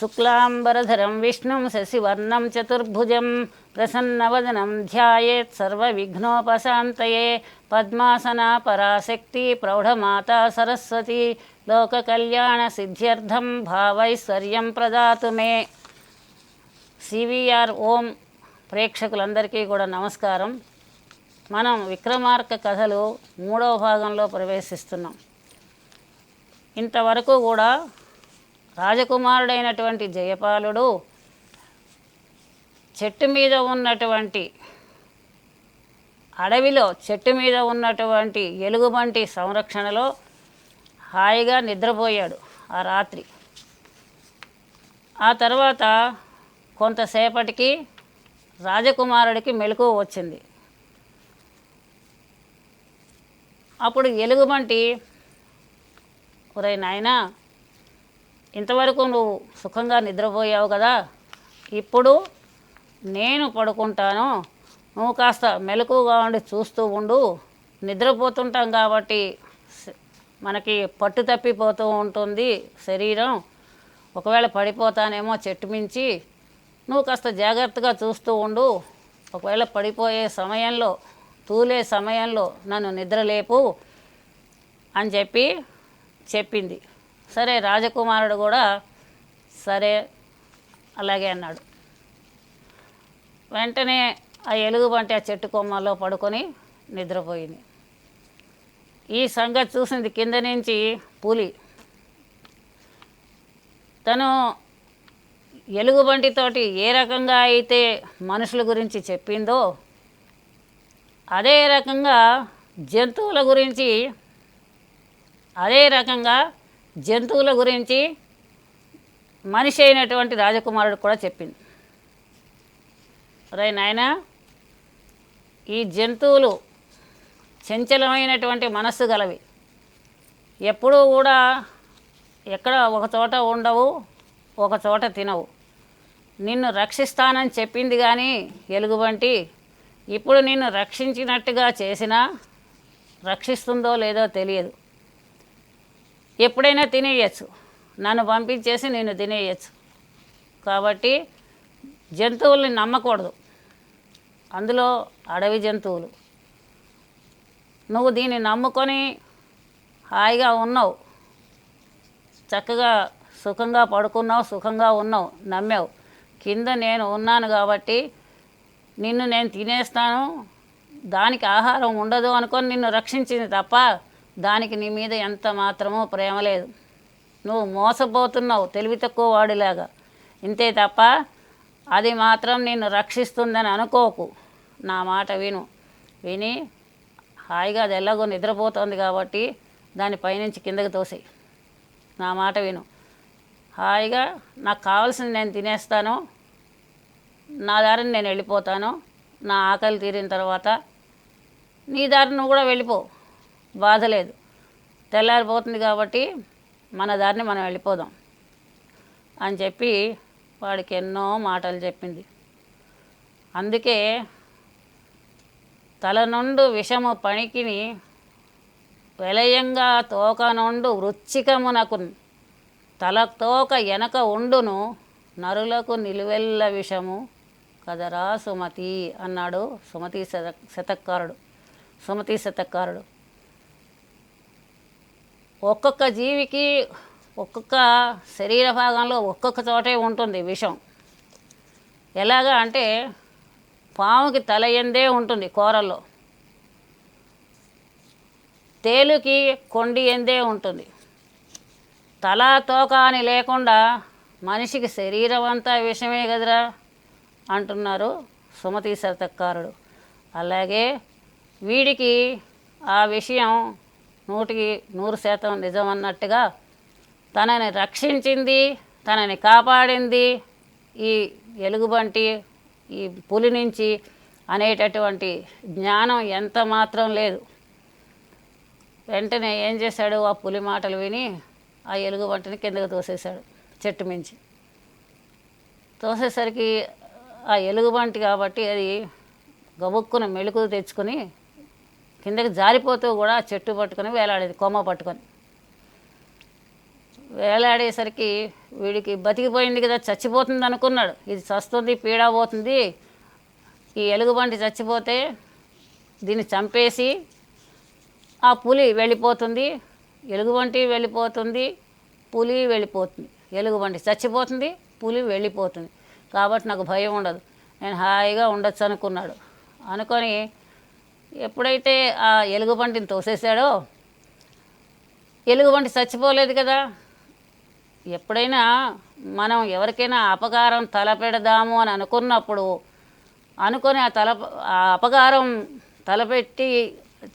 శుక్లాంబరధరం విష్ణుం శశివర్ణం చతుర్భుజం ప్రసన్నవదనం ధ్యాయేత్ సర్వవిఘ్నోపశాంతయే పద్మాసనా పరాశక్తి ప్రౌఢమాతా సరస్వతి లోకకళ్యాణ సిద్ధ్యర్థం భావైశ్వర్యం ప్రదాతు మే. సివిఆర్ ఓం ప్రేక్షకులందరికీ కూడా నమస్కారం. మనం విక్రమార్క కథలు మూడవ భాగంలో ప్రవేశిస్తున్నాం. ఇంతవరకు కూడా రాజకుమారుడైనటువంటి జయపాలుడు చెట్టు మీద ఉన్నటువంటి అడవిలో చెట్టు మీద ఉన్నటువంటి ఎలుగుబంటి సంరక్షణలో హాయిగా నిద్రపోయాడు ఆ రాత్రి. ఆ తర్వాత కొంతసేపటికి రాజకుమారుడికి మెలకువ వచ్చింది. అప్పుడు ఎలుగుబంటి ఒరే నాయనా ఇంతవరకు నువ్వు సుఖంగా నిద్రపోయావు కదా. ఇప్పుడు నేను పడుకుంటాను. నువ్వు కాస్త మెలకుగా ఉండి చూస్తూ ఉండు. నిద్రపోతుంటాం కాబట్టి మనకి పట్టు తప్పిపోతూ ఉంటుంది శరీరం. ఒకవేళ పడిపోతానేమో చెట్టు మించి నువ్వు కాస్త జాగ్రత్తగా చూస్తూ ఉండు. ఒకవేళ పడిపోయే సమయంలో తూలే సమయంలో నన్ను నిద్రలేపు అని చెప్పి చెప్పింది. సరే రాజకుమారుడు కూడా సరే అలాగే అన్నాడు. వెంటనే ఆ ఎలుగుబంటి ఆ చెట్టు కొమ్మల్లో పడుకొని నిద్రపోయింది. ఈ సంగతి చూసింది కింద నుంచి పులి. తను ఎలుగుబంటితోటి ఏ రకంగా అయితే మనుషుల గురించి చెప్పిందో అదే రకంగా జంతువుల గురించి అదే రకంగా జంతువుల గురించి మనిషి అయినటువంటి రాజకుమారుడు కూడా చెప్పింది. రే నాయనా ఈ జంతువులు చంచలమైనటువంటి మనస్సు గలవి. ఎప్పుడూ కూడా ఎక్కడ ఒక చోట ఉండవు ఒక చోట తినవు. నిన్ను రక్షిస్తానని చెప్పింది కానీ ఎలుగుబంటి ఇప్పుడు నిన్ను రక్షించినట్టుగా చేసినా రక్షిస్తుందో లేదో తెలియదు. ఎప్పుడైనా తినేయచ్చు. నన్ను పంపించేసి నేను తినేయచ్చు. కాబట్టి జంతువుల్ని నమ్మకూడదు. అందులో అడవి జంతువులు. నువ్వు దీన్ని నమ్ముకొని హాయిగా ఉన్నావు. చక్కగా సుఖంగా పడుకున్నావు సుఖంగా ఉన్నావు నమ్మావు. కింద నేను ఉన్నాను కాబట్టి నిన్ను నేను తినేస్తాను. దానికి ఆహారం ఉండదు అనుకొని నిన్ను రక్షించింది తప్ప దానికి నీ మీద ఎంత మాత్రమో ప్రేమ లేదు. నువ్వు మోసపోతున్నావు తెలివి తక్కువ వాడిలాగా. ఇంతే తప్ప అది మాత్రం నిన్ను రక్షిస్తుందని అనుకోకు. నా మాట విను. విని హాయిగా అది ఎలాగో నిద్రపోతుంది కాబట్టి దాని పైనుంచి కిందకి తోసేయి. నా మాట విను. హాయిగా నాకు కావాల్సింది నేను తినేస్తాను. నా దారిని నేను వెళ్ళిపోతాను. నా ఆకలి తీరిన తర్వాత నీ దారిని నువ్వు కూడా వెళ్ళిపో. బాధ లేదు తెల్లారిపోతుంది కాబట్టి మన దారిని మనం వెళ్ళిపోదాం అని చెప్పి వాడికి ఎన్నో మాటలు చెప్పింది. అందుకే తల నుండు విషము పణికిని విలయంగా తోక నుండు వృచ్చికమునకు తల తోక వెనక ఉండును నరులకు నిలువెల్ల విషము కదరా సుమతి అన్నాడు సుమతి శత శతకారుడు. సుమతి శతకారుడు. ఒక్కొక్క జీవికి ఒక్కొక్క శరీర భాగంలో ఒక్కొక్క చోటే ఉంటుంది విషం. ఎలాగా అంటే పాముకి తల ఎందే ఉంటుంది కూరల్లో. తేలుకి కొండి ఎందే ఉంటుంది. తల తోక అని లేకుండా మనిషికి శరీరం అంతా విషమే కదరా అంటున్నారు సుమతీ శతకారుడు. అలాగే వీడికి ఆ విషయం నూటికి నూరు శాతం నిజం అన్నట్టుగా తనని రక్షించింది తనని కాపాడింది. ఈ ఎలుగుబంటి ఈ పులి నుంచి అనేటటువంటి జ్ఞానం ఎంత మాత్రం లేదు. వెంటనే ఏం చేశాడు? ఆ పులి మాటలు విని ఆ ఎలుగుబంటిని కిందకు తోసేశాడు చెట్టు మించి. తోసేసరికి ఆ ఎలుగుబంటి కాబట్టి అది గబుక్కున మెళుకు తెచ్చుకొని కిందకి జారిపోతూ కూడా చెట్టు పట్టుకొని వేలాడేది కొమ్మ పట్టుకొని. వేలాడేసరికి వీడికి బతికిపోయింది కదా చచ్చిపోతుంది అనుకున్నాడు. ఇది చస్తుంది పీడ పోతుంది. ఈ ఎలుగుబంటి చచ్చిపోతే దీన్ని చంపేసి ఆ పులి వెళ్ళిపోతుంది ఎలుగుబంటి వెళ్ళిపోతుంది పులి వెళ్ళిపోతుంది. ఎలుగుబంటి చచ్చిపోతుంది పులి వెళ్ళిపోతుంది. కాబట్టి నాకు భయం ఉండదు. నేను హాయిగా ఉండొచ్చు అనుకున్నాడు. అనుకొని ఎప్పుడైతే ఆ ఎలుగుబంటిని తోసేసాడో ఎలుగుబంటి చచ్చిపోలేదు కదా. ఎప్పుడైనా మనం ఎవరికైనా అపకారం తలపెడదాము అని అనుకున్నప్పుడు అనుకొని ఆ తల ఆ అపకారం తలపెట్టి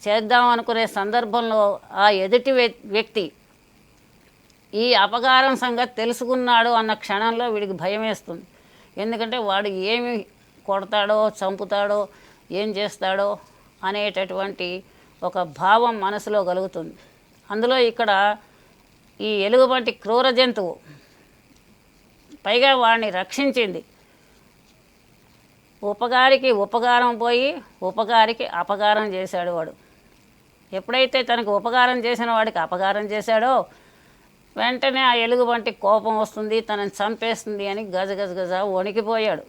చేద్దాం అనుకునే సందర్భంలో ఆ ఎదుటి వ్యక్తి ఈ అపకారం సంగతి తెలుసుకున్నాడు అన్న క్షణంలో వీడికి భయం వేస్తుంది. ఎందుకంటే వాడు ఏమి కొడతాడో చంపుతాడో ఏం చేస్తాడో అనేటటువంటి ఒక భావం మనసులో కలుగుతుంది. అందులో ఇక్కడ ఈ ఎలుగుబంటి క్రూర జంతువు పైగా వాడిని రక్షించింది. ఉపకారికి ఉపకారం పోయి ఉపకారికి అపకారం చేశాడు వాడు. ఎప్పుడైతే తనకు ఉపకారం చేసిన వాడికి అపకారం చేశాడో వెంటనే ఆ ఎలుగుబంటి కోపం వస్తుంది తనని చంపేస్తుంది అని గజ గజ గజ వణికిపోయాడు.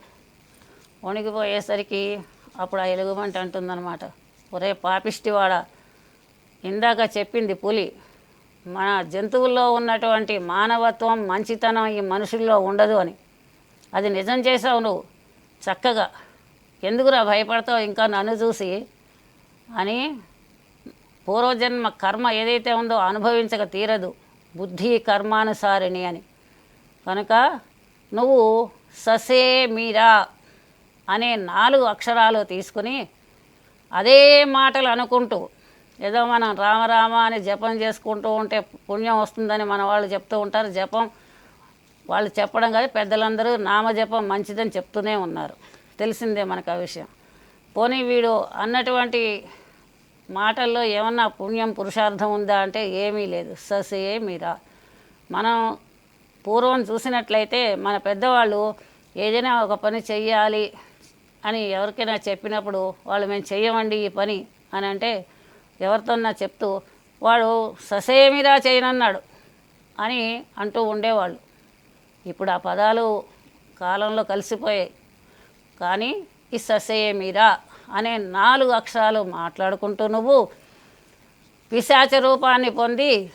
వణికిపోయేసరికి అప్పుడు ఆ ఎలుగుబంటి అంటుందన్నమాట ఒరే పాపిష్టివాడా ఇందాక చెప్పింది పులి మన జంతువుల్లో ఉన్నటువంటి మానవత్వం మంచితనం ఈ మనుషుల్లో ఉండదు అని. అది నిజం చేసావు నువ్వు చక్కగా. ఎందుకురా భయపడతావు ఇంకా నన్ను చూసి? అని పూర్వజన్మ కర్మ ఏదైతే ఉందో అనుభవించక తీరదు బుద్ధి కర్మానుసారిణి అని. కనుక నువ్వు ససే మీరా అనే నాలుగు అక్షరాలు తీసుకుని అదే మాటలు అనుకుంటూ ఏదో మనం రామరామ అని జపం చేసుకుంటూ ఉంటే పుణ్యం వస్తుందని మన వాళ్ళు చెప్తూ ఉంటారు. జపం వాళ్ళు చెప్పడం కాదు పెద్దలందరూ నామజపం మంచిదని చెప్తూనే ఉన్నారు. తెలిసిందే మనకు ఆ విషయం. పోనీ వీడు అన్నటువంటి మాటల్లో ఏమన్నా పుణ్యం పురుషార్థం ఉందా అంటే ఏమీ లేదు. ససే మీరా. మనం పూర్వం చూసినట్లయితే మన పెద్దవాళ్ళు ఏదైనా ఒక పని చెయ్యాలి అని ఎవరికైనా చెప్పినప్పుడు వాళ్ళు మేము చేయమండి ఈ పని అని అంటే ఎవరితోన్నా చెప్తూ వాడు ససేమిరా చేయనన్నాడు అని అంటూ ఉండేవాళ్ళు. ఇప్పుడు ఆ పదాలు కాలంలో కలిసిపోయాయి. కానీ ఈ ససేమిరా అనే నాలుగు అక్షరాలు మాట్లాడుకుంటూ నువ్వు పిశాచ రూపాన్ని పొంది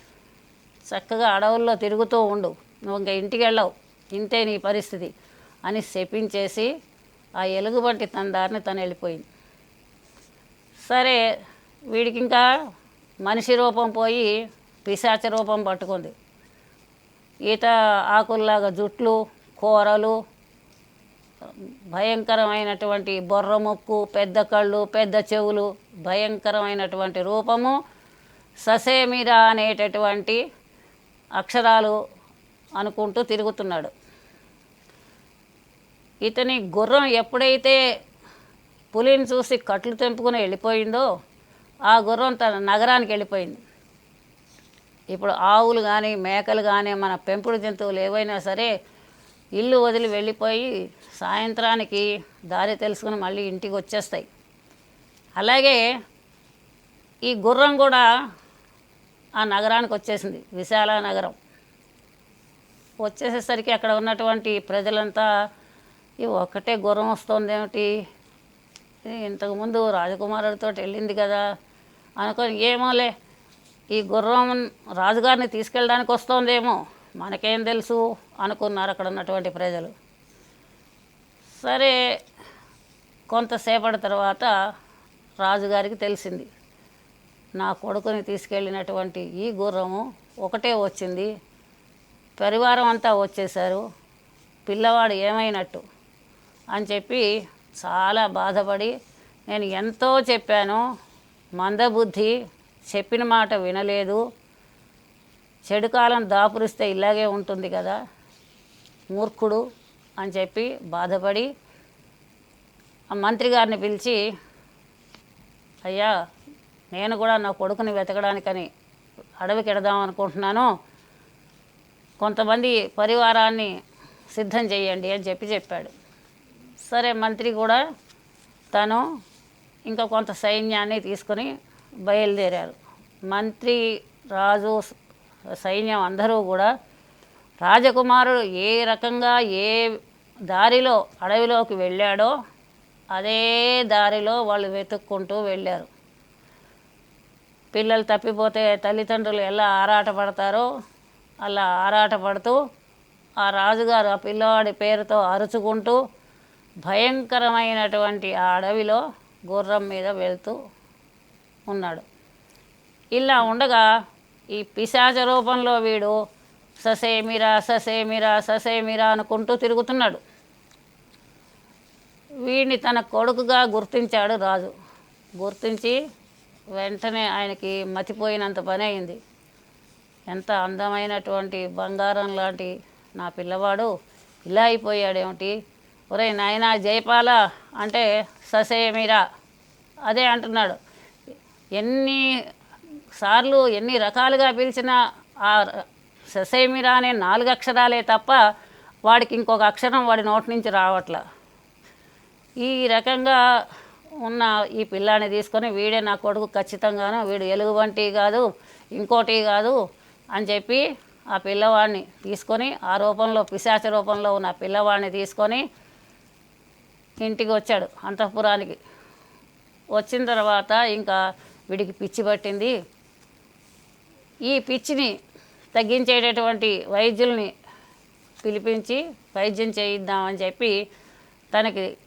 చక్కగా అడవుల్లో తిరుగుతూ ఉండు. నువ్వు ఇంకా ఇంటికి వెళ్ళవు. ఇంతే నీ పరిస్థితి అని శపించేసి ఆ ఎలుగుబంటి తన దారిని తను వెళ్ళిపోయింది. సరే వీడికి ఇంకా మనిషి రూపం పోయి పిశాచ రూపం పట్టుకుంది. ఈత ఆకుల్లాగా జుట్లు కూరలు భయంకరమైనటువంటి బొర్ర ముక్కు పెద్ద కళ్ళు పెద్ద చెవులు భయంకరమైనటువంటి రూపము ససేమిరా అనేటటువంటి అక్షరాలు అనుకుంటూ తిరుగుతున్నాడు. ఇతని గుర్రం ఎప్పుడైతే పులిని చూసి కట్లు తెంపుకుని వెళ్ళిపోయిందో ఆ గుర్రం తన నగరానికి వెళ్ళిపోయింది. ఇప్పుడు ఆవులు కానీ మేకలు కానీ మన పెంపుడు జంతువులు ఏవైనా సరే ఇల్లు వదిలి వెళ్ళిపోయి సాయంత్రానికి దారి తెలుసుకుని మళ్ళీ ఇంటికి వచ్చేస్తాయి. అలాగే ఈ గుర్రం కూడా ఆ నగరానికి వచ్చేసింది విశాల నగరం వచ్చేసేసరికి అక్కడ ఉన్నటువంటి ప్రజలంతా ఈ ఒక్కటే గుర్రం వస్తుంది ఏమిటి ఇంతకుముందు రాజకుమారుడితో వెళ్ళింది కదా. అనుకొని ఏమోలే ఈ గుర్రం రాజుగారిని తీసుకెళ్ళడానికి వస్తోందేమో. మనకేం తెలుసు అనుకున్నారు అక్కడ ఉన్నటువంటి ప్రజలు. సరే కొంతసేపటి తర్వాత రాజుగారికి తెలిసింది. నా కొడుకుని తీసుకెళ్ళినటువంటి ఈ గుర్రము ఒకటే వచ్చింది. పరివారం అంతా వచ్చేసారు పిల్లవాడు ఏమైనట్టు. అని చెప్పి చాలా బాధపడి నేను ఎంతో చెప్పాను. మందబుద్ధి చెప్పిన మాట వినలేదు. చెడు కాలం దాపురిస్తే ఇలాగే ఉంటుంది కదా మూర్ఖుడు అని చెప్పి బాధపడి ఆ మంత్రి గారిని పిలిచి అయ్యా నేను కూడా నా కొడుకుని వెతకడానికని అడవికి ఎడదాం అనుకుంటున్నాను. కొంతమంది పరివారాన్ని సిద్ధం చేయండి అని చెప్పి చెప్పాడు. సరే మంత్రి కూడా తను ఇంకా కొంత సైన్యాన్ని తీసుకొని బయలుదేరారు. మంత్రి రాజు సైన్యం అందరూ కూడా రాజకుమారుడు ఏ రకంగా ఏ దారిలో అడవిలోకి వెళ్ళాడో అదే దారిలో వాళ్ళు వెతుక్కుంటూ వెళ్ళారు. పిల్లలు తప్పిపోతే తల్లిదండ్రులు ఎలా ఆరాటపడతారో అలా ఆరాటపడుతూ ఆ రాజుగారు ఆ పిల్లవాడి పేరుతో అరుచుకుంటూ భయంకరమైనటువంటి ఆ అడవిలో గుర్రం మీద వెళ్తూ ఉన్నాడు. ఇలా ఉండగా ఈ పిశాచ రూపంలో వీడు ససేమిరా ససేమిరా ససేమిరా అనుకుంటూ తిరుగుతున్నాడు. వీడిని తన కొడుకుగా గుర్తించాడు రాజు. గుర్తించి వెంటనే ఆయనకి మతిపోయినంత పని అయింది. ఎంత అందమైనటువంటి బంగారం లాంటి నా పిల్లవాడు ఇలా అయిపోయాడేమిటి? ఒరే నాయనా జయపాల అంటే ససేమిరా అదే అంటున్నాడు. ఎన్ని సార్లు ఎన్ని రకాలుగా పిలిచినా ఆ ససేమిరా అనే నాలుగు అక్షరాలే తప్ప వాడికి ఇంకొక అక్షరం వాడి నోటి నుంచి రావట్లా. ఈ రకంగా ఉన్న ఈ పిల్లాన్ని తీసుకొని వీడే నా కొడుకు ఖచ్చితంగాను వీడు ఎలుగు వంటి కాదు ఇంకోటి కాదు అని చెప్పి ఆ పిల్లవాడిని తీసుకొని ఆ రూపంలో పిశాచ రూపంలో ఉన్న పిల్లవాడిని తీసుకొని ఇంటికి వచ్చాడు అంతఃపురానికి. వచ్చిన తర్వాత ఇంకా వీడికి పిచ్చి పట్టింది. ఈ పిచ్చిని తగ్గించేటటువంటి వైద్యుల్ని పిలిపించి వైద్యం చేయిద్దామని చెప్పి తనకి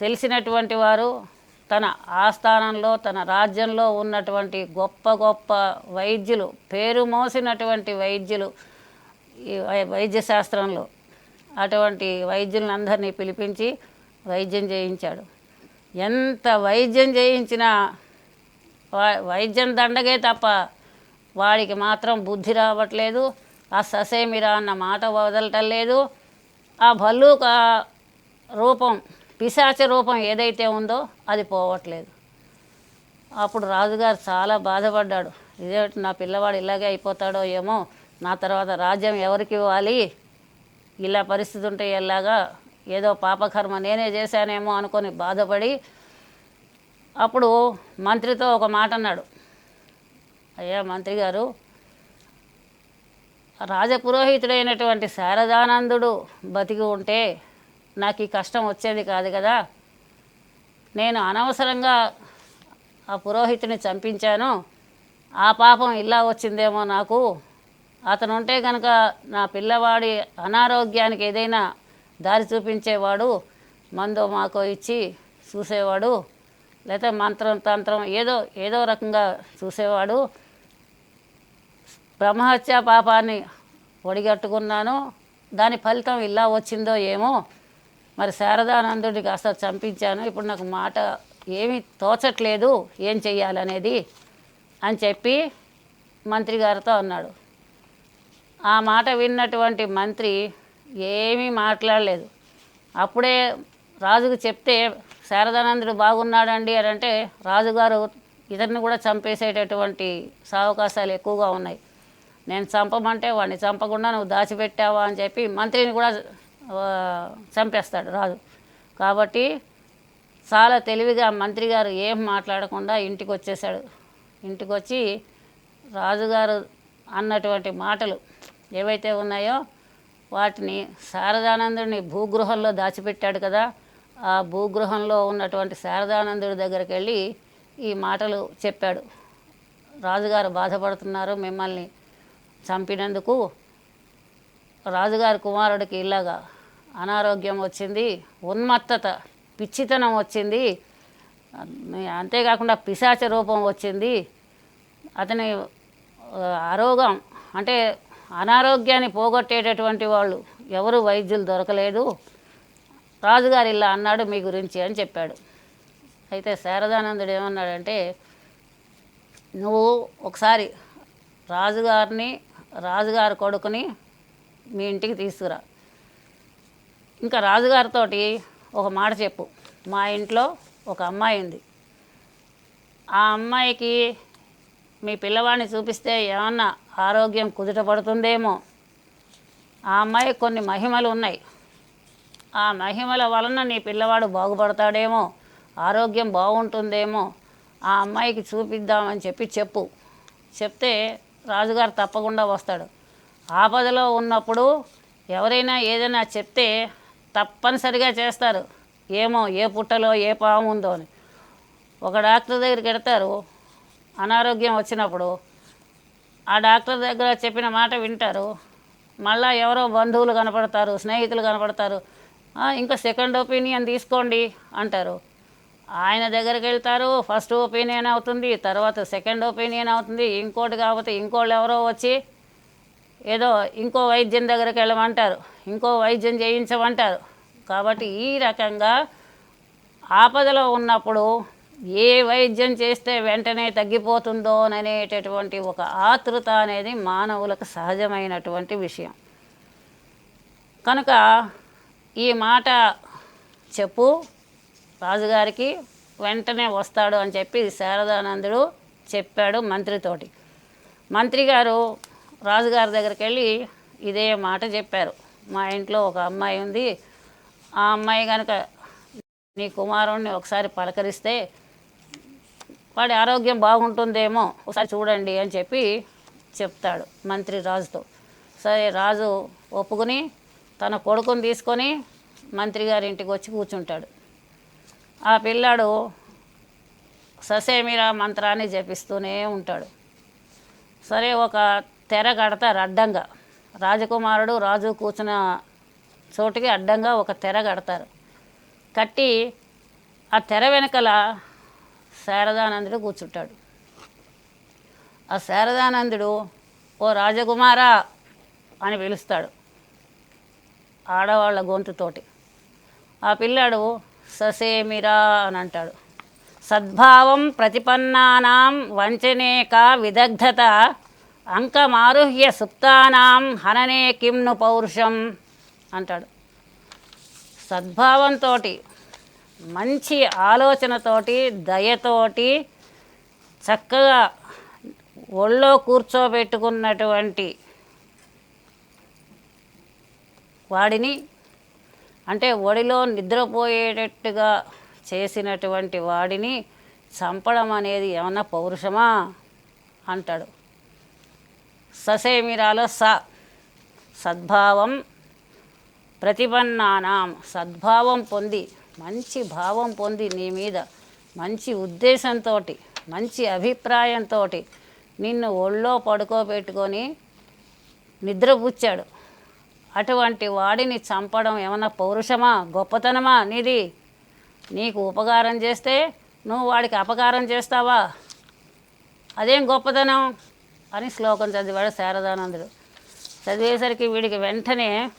తెలిసినటువంటి వారు తన ఆస్థానంలో తన రాజ్యంలో ఉన్నటువంటి గొప్ప గొప్ప వైద్యులు పేరు మోసినటువంటి వైద్యులు ఈ వై- వైద్య శాస్త్రంలో అటువంటి వైద్యులను అందరినీ పిలిపించి వైద్యం చేయించాడు. ఎంత వైద్యం చేయించినా వైద్యం దండగే తప్ప వాడికి మాత్రం బుద్ధి రావట్లేదు. ఆ ససేమిరా అన్న మాట వదలటం లేదు. ఆ భల్లూక రూపం పిశాచ రూపం ఏదైతే ఉందో అది పోవట్లేదు. అప్పుడు రాజుగారు చాలా బాధపడ్డాడు. ఇదేమిటి నా పిల్లవాడు ఇలాగే అయిపోతాడో ఏమో నా తర్వాత రాజ్యం ఎవరికి ఇవ్వాలి? ఇలా పరిస్థితి ఉంటే ఎలాగా ఏదో పాపకర్మ నేనే చేశానేమో అనుకొని బాధపడి అప్పుడు మంత్రితో ఒక మాట అన్నాడు. అయ్యా మంత్రి గారు రాజపురోహితుడైనటువంటి శారదానందుడు బతికి ఉంటే నాకు ఈ కష్టం వచ్చేది కాదు కదా. నేను అనవసరంగా ఆ పురోహితుని చంపించాను. ఆ పాపం ఇలా వచ్చిందేమో నాకు. అతను ఉంటే కనుక నా పిల్లవాడి అనారోగ్యానికి ఏదైనా దారి చూపించేవాడు మందో మాకో ఇచ్చి చూసేవాడు లేకపోతే మంత్రం తంత్రం ఏదో ఏదో రకంగా చూసేవాడు. బ్రహ్మహత్య పాపాన్ని ఒడిగట్టుకున్నాను. దాని ఫలితం ఇలా వచ్చిందో ఏమో మరి శారదానందుడికి అసలు చంపించాను. ఇప్పుడు నాకు మాట ఏమీ తోచట్లేదు ఏం చెయ్యాలనేది అని చెప్పి మంత్రి గారితో అన్నాడు. ఆ మాట విన్నటువంటి మంత్రి ఏమీ మాట్లాడలేదు. అప్పుడే రాజుకు చెప్తే శారదానందుడు బాగున్నాడండి అని అంటే రాజుగారు ఇతన్ని కూడా చంపేసేటటువంటి సావకాశాలు ఎక్కువగా ఉన్నాయి. నేను చంపమంటే వాడిని చంపకుండా నువ్వు దాచిపెట్టావా అని చెప్పి మంత్రిని కూడా చంపేస్తాడు రాజు. కాబట్టి చాలా తెలివిగా మంత్రి గారు ఏం మాట్లాడకుండా ఇంటికి వచ్చేసాడు ఇంటికి వచ్చి రాజుగారు అన్నటువంటి మాటలు ఏవైతే ఉన్నాయో వాటిని శారదానందుడిని భూగృహంలో దాచిపెట్టాడు కదా. ఆ భూగృహంలో ఉన్నటువంటి శారదానందుడి దగ్గరికి వెళ్ళి ఈ మాటలు చెప్పాడు. రాజుగారు బాధపడుతున్నారు మిమ్మల్ని చంపినందుకు రాజుగారి కుమారుడికి ఇలాగా అనారోగ్యం వచ్చింది ఉన్మత్తత పిచ్చితనం వచ్చింది అంతేకాకుండా పిశాచ రూపం వచ్చింది అతని ఆరోగ్యం అంటే అనారోగ్యాన్ని పోగొట్టేటటువంటి వాళ్ళు ఎవరు వైద్యులు దొరకలేదు. రాజుగారు ఇలా అన్నాడు మీ గురించి అని చెప్పాడు. అయితే శారదానందుడు ఏమన్నాడంటే నువ్వు ఒకసారి రాజుగారిని రాజుగారి కొడుకుని మీ ఇంటికి తీసుకురా. ఇంకా రాజుగారితో ఒక మాట చెప్పు. మా ఇంట్లో ఒక అమ్మాయి ఉంది. ఆ అమ్మాయికి మీ పిల్లవాడిని చూపిస్తే ఏమన్నా ఆరోగ్యం కుదుట పడుతుందేమో. ఆ అమ్మాయి కొన్ని మహిమలు ఉన్నాయి. ఆ మహిమల వలన నీ పిల్లవాడు బాగుపడతాడేమో ఆరోగ్యం బాగుంటుందేమో ఆ అమ్మాయికి చూపిద్దామని చెప్పి చెప్పు. చెప్తే రాజుగారు తప్పకుండా వస్తాడు. ఆపదలో ఉన్నప్పుడు ఎవరైనా ఏదైనా చెప్తే తప్పనిసరిగా చేస్తారు. ఏమో ఏ పుట్టలో ఏ పాము ఉందో అని. ఒక డాక్టర్ దగ్గరికి వెడతారు అనారోగ్యం వచ్చినప్పుడు ఆ డాక్టర్ దగ్గర చెప్పిన మాట వింటారు. మళ్ళీ ఎవరో బంధువులు కనపడతారు స్నేహితులు కనపడతారు. ఇంకా సెకండ్ ఒపీనియన్ తీసుకోండి అంటారు. ఆయన దగ్గరికి వెళ్తారు ఫస్ట్ ఒపీనియన్ అవుతుంది తర్వాత సెకండ్ ఒపీనియన్ అవుతుంది ఇంకోటి కాకపోతే ఇంకోళ్ళు ఎవరో వచ్చి ఏదో ఇంకో వైద్యం దగ్గరికి వెళ్ళమంటారు. ఇంకో వైద్యం చేయించమంటారు. కాబట్టి ఈ రకంగా ఆపదలో ఉన్నప్పుడు ఏ వైద్యం చేస్తే వెంటనే తగ్గిపోతుందో అనేటటువంటి ఒక ఆతృత అనేది మానవులకు సహజమైనటువంటి విషయం. కనుక ఈ మాట చెప్పు రాజుగారికి వెంటనే వస్తాడు అని చెప్పి శారదానందుడు చెప్పాడు మంత్రితోటి. మంత్రి గారు రాజుగారి దగ్గరికి వెళ్ళి ఇదే మాట చెప్పారు. మా ఇంట్లో ఒక అమ్మాయి ఉంది. ఆ అమ్మాయి కనుక నీ కుమారుణ్ణి ఒకసారి పలకరిస్తే వాడి ఆరోగ్యం బాగుంటుందేమో ఒకసారి చూడండి అని చెప్పి చెప్తాడు మంత్రి రాజుతో. సరే రాజు ఒప్పుకుని తన కొడుకుని తీసుకొని మంత్రి గారి ఇంటికి వచ్చి కూర్చుంటాడు. ఆ పిల్లాడు ససేమిరా మంత్రాన్ని జపిస్తూనే ఉంటాడు. సరే ఒక తెర కడతారు అడ్డంగా. రాజకుమారుడు రాజు కూర్చున్న చోటుకి అడ్డంగా ఒక తెర కడతారు. కట్టి ఆ తెర వెనకల శారదానందుడు కూర్చుంటాడు. ఆ శారదానందుడు ఓ రాజకుమారా అని పిలుస్తాడు. ఆడవాళ్ళ గొంతుతోటి. ఆ పిల్లాడు ససేమిరా అని అంటాడు. సద్భావం ప్రతిపన్నానాం వంచనేక విదగ్ధత అంకమారుహ్య సుప్తానాం హననే కిమ్ను పౌరుషం అంటాడు. సద్భావంతో మంచి ఆలోచనతోటి దయతోటి చక్కగా ఒళ్ళో కూర్చోబెట్టుకున్నటువంటి వాడిని అంటే ఒడిలో నిద్రపోయేటట్టుగా చేసినటువంటి వాడిని చంపడం అనేది ఏమన్నా పౌరుషమా? అంటాడు. ససేమిరాలో స సద్భావం ప్రతిపన్నానాం సద్భావం పొంది మంచి భావం పొంది నీ మీద మంచి ఉద్దేశంతో మంచి అభిప్రాయంతో నిన్ను ఒళ్ళో పడుకోబెట్టుకొని నిద్రపుచ్చాడు. అటువంటి వాడిని చంపడం ఏమన్నా పౌరుషమా గొప్పతనమా నీది? నీకు ఉపకారం చేస్తే నువ్వు వాడికి అపకారం చేస్తావా? అదేం గొప్పతనం? అని శ్లోకం చదివాడు శారదానందుడు. చదివేసరికి వీడికి వెంటనే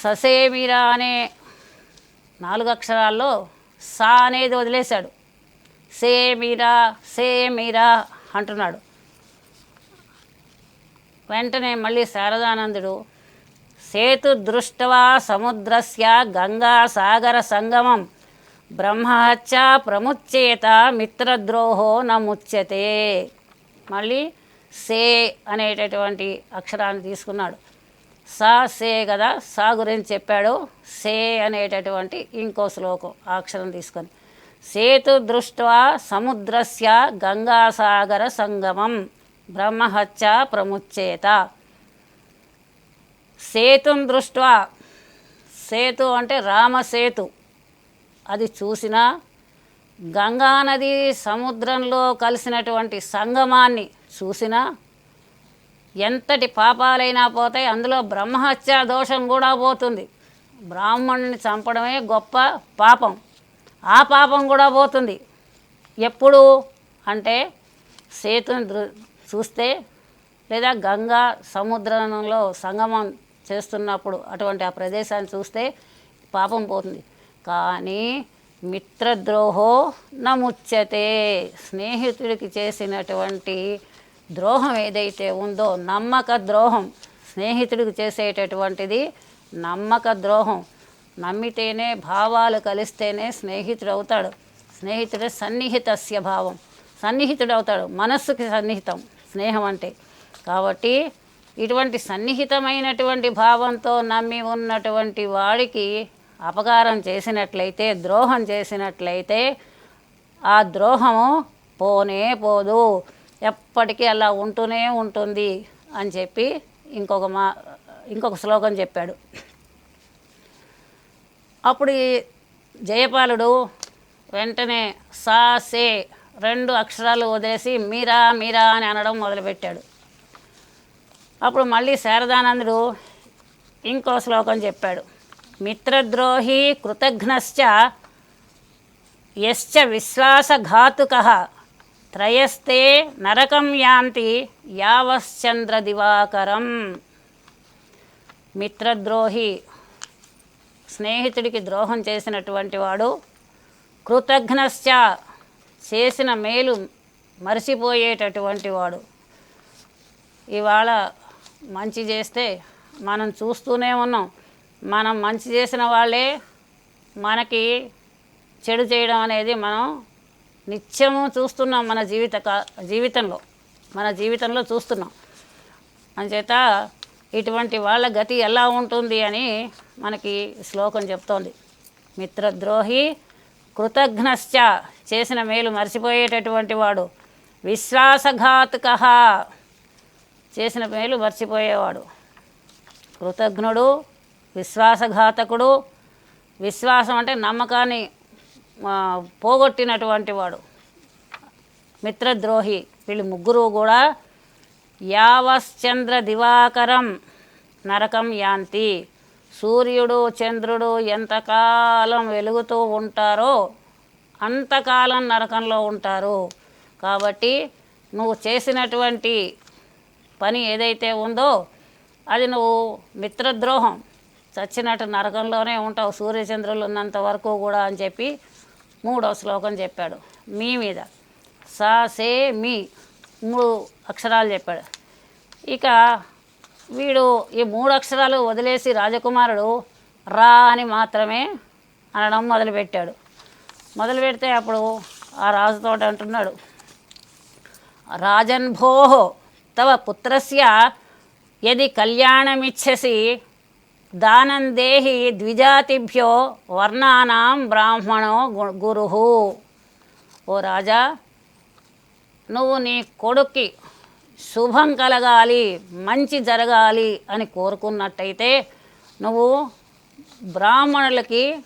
ససేమిరా అనే నాలుగు అక్షరాల్లో సా అనేది వదిలేశాడు. సే మీరా సే మీరా అంటున్నాడు. వెంటనే మళ్ళీ శారదానందుడు సేతు దృష్టవా సముద్రస్య గంగా సాగర సంగమం బ్రహ్మహత్య ప్రముచ్యేత మిత్రద్రోహో నముచ్యతే మళ్ళీ సే అనేటటువంటి అక్షరాన్ని తీసుకున్నాడు. సా సే కదా సా గురించి చెప్పాడు. సే అనేటటువంటి ఇంకో శ్లోకం అక్షరం తీసుకొని. సేతు దృష్ట్వా సముద్రస్య గంగాసాగర సంగమం బ్రహ్మహత్య ప్రముచ్చేత. సేతుం దృష్ట్వా సేతు అంటే రామసేతు. అది చూసినా గంగానది సముద్రంలో కలిసినటువంటి సంగమాన్ని చూసినా ఎంతటి పాపాలైనా పోతాయి అందులో బ్రహ్మహత్య దోషం కూడా పోతుంది. బ్రాహ్మణుని చంపడమే గొప్ప పాపం. ఆ పాపం కూడా పోతుంది. ఎప్పుడు అంటే సేతుని దృ- చూస్తే లేదా గంగా సముద్రంలో సంగమం చేస్తున్నప్పుడు అటువంటి ఆ ప్రదేశాన్ని చూస్తే పాపం పోతుంది. కానీ మిత్రద్రోహో నముచ్యతే. స్నేహితుడికి చేసినటువంటి ద్రోహం ఏదైతే ఉందో నమ్మక ద్రోహం స్నేహితుడికి చేసేటటువంటిది నమ్మక ద్రోహం. నమ్మితేనే భావాలు కలిస్తేనే స్నేహితుడు అవుతాడు. స్నేహితుడే సన్నిహితస్య భావం. సన్నిహితుడు అవుతాడు. మనస్సుకి సన్నిహితం స్నేహం అంటే. కాబట్టి ఇటువంటి సన్నిహితమైనటువంటి భావంతో నమ్మి ఉన్నటువంటి వాడికి అపకారం చేసినట్లయితే ద్రోహం చేసినట్లయితే ఆ ద్రోహము పోనే పోదు. ఎప్పటికీ అలా ఉంటూనే ఉంటుంది అని చెప్పి ఇంకొక మా ఇంకొక శ్లోకం చెప్పాడు. అప్పుడు జయపాలుడు వెంటనే సా సే రెండు అక్షరాలు వదిలేసి మీరా మీరా అని అనడం మొదలుపెట్టాడు. అప్పుడు మళ్ళీ శారదానందుడు ఇంకో శ్లోకం చెప్పాడు. మిత్రద్రోహి కృతఘ్నశ్చ యశ్చ విశ్వాసఘాతుక త్రయస్తే నరకం యాంతి యావశ్చంద్ర దివాకరం. మిత్రద్రోహి స్నేహితుడికి ద్రోహం చేసినటువంటి వాడు కృతఘ్నశ్చ చేసిన మేలు మర్చిపోయేటటువంటి వాడు. ఇవాళ మంచి చేస్తే మనం చూస్తూనే ఉన్నాం. మనం మంచి చేసిన వాళ్ళే మనకి చెడు చేయడం అనేది మనం నిత్యము చూస్తున్నాం మన జీవిత జీవితంలో. మన జీవితంలో చూస్తున్నాం. అంచేత ఇటువంటి వాళ్ళ గతి ఎలా ఉంటుంది అని మనకి శ్లోకం చెప్తోంది. మిత్రద్రోహి కృతఘ్నశ్చ చేసిన మేలు మర్చిపోయేటటువంటి వాడు విశ్వాసఘాతుక చేసిన మేలు మర్చిపోయేవాడు. కృతజ్ఞుడు విశ్వాసఘాతకుడు విశ్వాసం అంటే నమ్మకాన్ని పోగొట్టినటువంటి వాడు. మిత్రద్రోహి. వీళ్ళు ముగ్గురు కూడా యావశ్చంద్ర దివాకరం నరకం యాంతి. సూర్యుడు చంద్రుడు ఎంతకాలం వెలుగుతూ ఉంటారో అంతకాలం నరకంలో ఉంటారు. కాబట్టి నువ్వు చేసినటువంటి పని ఏదైతే ఉందో అది నువ్వు మిత్రద్రోహం. చచ్చినట్టు నరకంలోనే ఉంటావు. సూర్యచంద్రులు ఉన్నంత వరకు కూడా అని చెప్పి మూడో శ్లోకం చెప్పాడు. మీ మీద. సా సే మీ. మూడు అక్షరాలు చెప్పాడు. ఇక వీడు ఈ మూడు అక్షరాలు వదిలేసి రాజకుమారుడు రా అని మాత్రమే అనడం మొదలుపెట్టాడు. మొదలు పెడితే అప్పుడు ఆ రాజుతో అంటున్నాడు. రాజన్ భో తవ పుత్రస్య యది కళ్యాణమిచ్చసి దానం దేహి ద్విజాతిభ్యో వర్ణానాం బ్రాహ్మణో గు- ఓ రాజా నువ్వు నీ కొడుక్కి శుభం కలగాలి మంచి జరగాలి అని కోరుకున్నట్టయితే నువ్వు బ్రాహ్మణులకి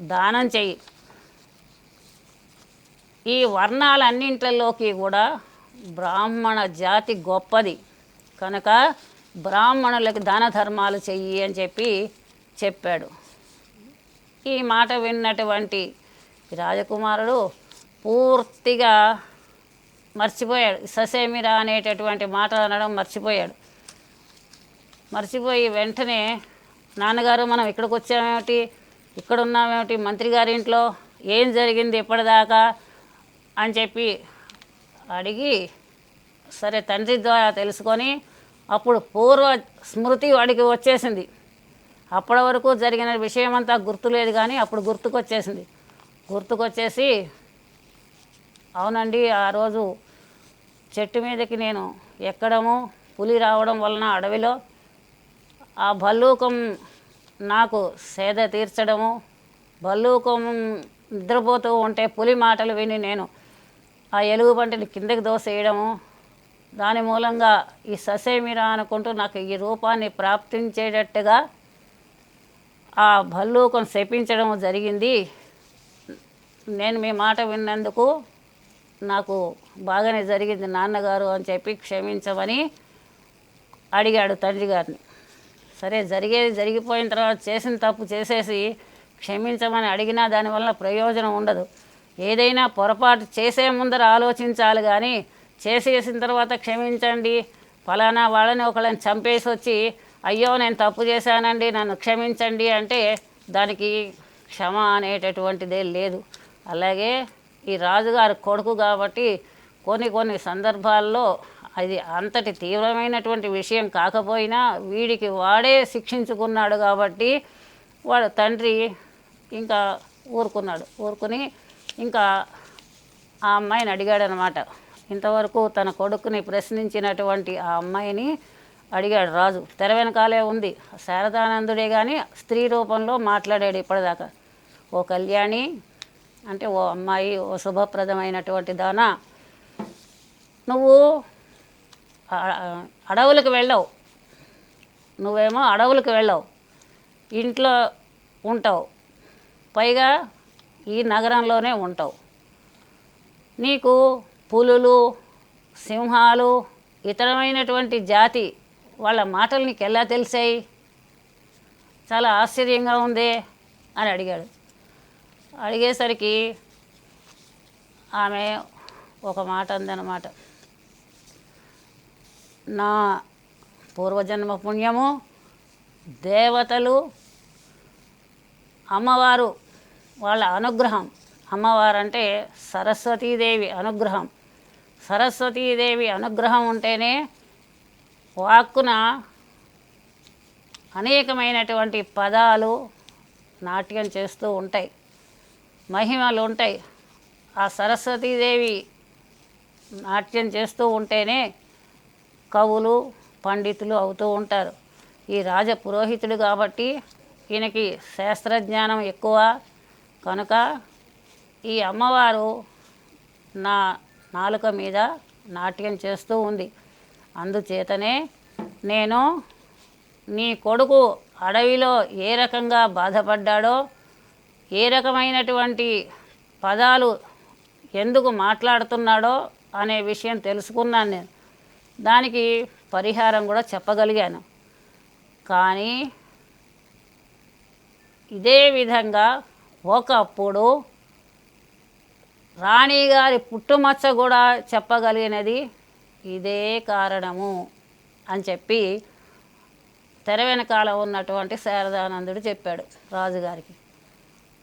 దానం చెయ్యి. ఈ వర్ణాలన్నింటిలోకి కూడా బ్రాహ్మణ జాతి గొప్పది. కనుక బ్రాహ్మణులకి దాన ధర్మాలు చెయ్యి అని చెప్పి చెప్పాడు. ఈ మాట విన్నటువంటి రాజకుమారుడు పూర్తిగా మర్చిపోయాడు. ససేమిరా అనేటటువంటి మాట అనడం మర్చిపోయాడు. మర్చిపోయి వెంటనే నాన్నగారు మనం ఇక్కడికి వచ్చామేమిటి? ఇక్కడ ఉన్నామేమిటి మంత్రి గారి ఇంట్లో ఏం జరిగింది ఎప్పటిదాకా అని చెప్పి అడిగి సరే తండ్రి ద్వారా తెలుసుకొని అప్పుడు పూర్వ స్మృతి వాడికి వచ్చేసింది. అప్పటి వరకు జరిగిన విషయం అంతా గుర్తులేదు కానీ అప్పుడు గుర్తుకొచ్చేసింది. గుర్తుకొచ్చేసి అవునండి ఆ రోజు చెట్టు మీదకి నేను ఎక్కడము పులి రావడం వలన అడవిలో ఆ భల్లూకం నాకు సేద తీర్చడము భల్లూకం నిద్రపోతూ ఉంటే పులి మాటలు విని నేను ఆ ఎలుగు బంటిని కిందకి దోసేయడము దాని మూలంగా ఈ ససేమిరా అనుకుంటూ నాకు ఈ రూపాన్ని ప్రాప్తించేటట్టుగా ఆ భల్లూకం శపించడం జరిగింది. నేను మీ మాట విన్నందుకు నాకు బాగానే జరిగింది నాన్నగారు అని చెప్పి క్షమించమని అడిగాడు తండ్రి గారిని. సరే జరిగేది జరిగిపోయిన తర్వాత చేసిన తప్పు చేసేసి క్షమించమని అడిగినా దానివల్ల ప్రయోజనం ఉండదు. ఏదైనా పొరపాటు చేసే ముందర ఆలోచించాలి కానీ చేసేసిన తర్వాత క్షమించండి. ఫలానా వాళ్ళని ఒకళ్ళని చంపేసి వచ్చి అయ్యో నేను తప్పు చేశానండి నన్ను క్షమించండి అంటే దానికి క్షమ అనేటటువంటిదే లేదు. అలాగే ఈ రాజుగారి కొడుకు కాబట్టి కొన్ని కొన్ని సందర్భాల్లో అది అంతటి తీవ్రమైనటువంటి విషయం కాకపోయినా వీడికి వాడే శిక్షించుకున్నాడు కాబట్టి వాడు తండ్రి ఇంకా ఊరుకున్నాడు. ఊరుకుని ఇంకా ఆ అమ్మాయిని అడిగాడనమాట. ఇంతవరకు తన కొడుకుని ప్రశ్నించినటువంటి ఆ అమ్మాయిని అడిగాడు రాజు. తెర వెనకాలే ఉంది. శారదానందుడే కానీ స్త్రీ రూపంలో మాట్లాడాడు ఇప్పటిదాకా. ఓ కళ్యాణి అంటే ఓ అమ్మాయి ఓ శుభప్రదమైనటువంటి దాన. నువ్వు అడవులకు వెళ్ళవు. నువ్వేమో అడవులకు వెళ్ళవు. ఇంట్లో ఉంటావు. పైగా ఈ నగరంలోనే ఉంటావు. నీకు పులులు సింహాలు ఇతరమైనటువంటి జాతి వాళ్ళ మాటలు నీకు ఎలా తెలిసాయి? చాలా ఆశ్చర్యంగా ఉందే అని అడిగాడు. అడిగేసరికి ఆమె ఒక మాట అందనమాట నా పూర్వజన్మ పుణ్యము దేవతలు అమ్మవారు వాళ్ళ అనుగ్రహం. అమ్మవారు అంటే సరస్వతీదేవి అనుగ్రహం. సరస్వతీదేవి అనుగ్రహం ఉంటేనే వాక్కున అనేకమైనటువంటి పదాలు నాట్యం చేస్తూ ఉంటాయి. మహిమలు ఉంటాయి. ఆ సరస్వతీదేవి నాట్యం చేస్తూ ఉంటేనే కవులు పండితులు అవుతూ ఉంటారు. ఈ రాజ పురోహితుడు కాబట్టి ఈయనకి శాస్త్రజ్ఞానం ఎక్కువ. కనుక ఈ అమ్మవారు నా నాలుక మీద నాట్యం చేస్తూ ఉంది. అందుచేతనే నేను నీ కొడుకు అడవిలో ఏ రకంగా బాధపడ్డాడో ఏ రకమైనటువంటి పదాలు ఎందుకు మాట్లాడుతున్నాడో అనే విషయం తెలుసుకున్నాను నేను. దానికి పరిహారం కూడా చెప్పగలిగాను. కానీ ఇదే విధంగా ఒకప్పుడు రాణిగారి పుట్టుమచ్చ కూడా చెప్పగలిగినది ఇదే కారణము అని చెప్పి తెర వెనకాల ఉన్నటువంటి శారదానందుడు చెప్పాడు రాజుగారికి.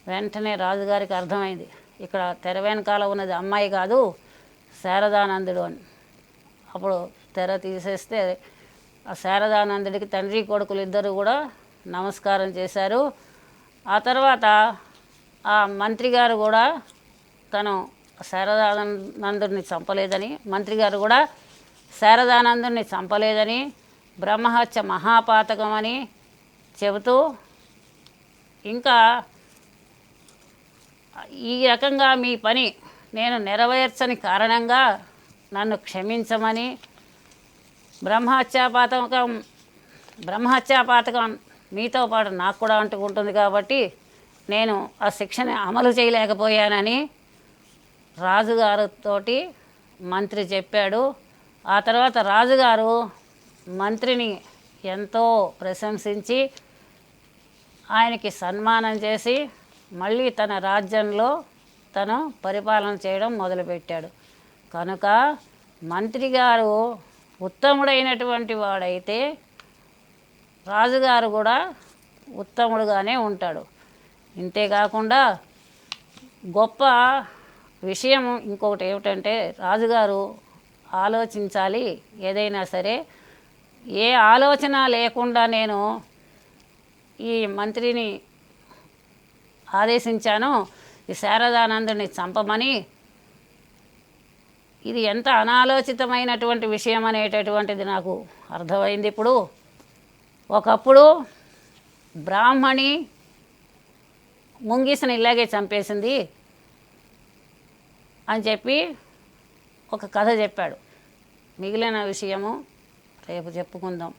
వెంటనే రాజుగారికి అర్థమైంది. ఇక్కడ తెర వెనకాల ఉన్నది అమ్మాయి కాదు శారదానందుడు అని. అప్పుడు తెర తీసేస్తే ఆ శారదానందుడికి తండ్రి కొడుకులు ఇద్దరు కూడా నమస్కారం చేశారు. ఆ తర్వాత ఆ మంత్రి గారు కూడా తను శారదానందుని చంపలేదని మంత్రి గారు కూడా శారదానందుని చంపలేదని బ్రహ్మహత్య మహాపాతకమని చెబుతూ ఇంకా ఈ రకంగా మీ పని నేను నెరవేర్చని కారణంగా నన్ను క్షమించమని బ్రహ్మహత్యాపాతకం బ్రహ్మహత్యాపాతకం మీతో పాటు నాకు కూడా అంటుకుంటుంది కాబట్టి నేను ఆ శిక్షని అమలు చేయలేకపోయానని రాజుగారితోటి మంత్రి చెప్పాడు. ఆ తర్వాత రాజుగారు మంత్రిని ఎంతో ప్రశంసించి ఆయనకి సన్మానం చేసి మళ్ళీ తన రాజ్యంలో తను పరిపాలన చేయడం మొదలుపెట్టాడు. కనుక మంత్రి గారు ఉత్తముడైనటువంటి వాడైతే రాజుగారు కూడా ఉత్తముడుగానే ఉంటాడు. ఇంతేకాకుండా గొప్ప విషయం ఇంకొకటి ఏమిటంటే రాజుగారు ఆలోచించాలి ఏదైనా సరే. ఏ ఆలోచన లేకుండా నేను ఈ మంత్రిని ఆదేశించాను ఈ శారదానందుని చంపమని ఇది ఎంత అనాలోచితమైనటువంటి విషయం అనేటటువంటిది నాకు అర్థమైంది ఇప్పుడు. ఒకప్పుడు బ్రాహ్మణి ముంగిసని ఇలాగే చంపేసింది. అని చెప్పి ఒక కథ చెప్పాడు. మిగిలిన విషయము రేపు చెప్పుకుందాం.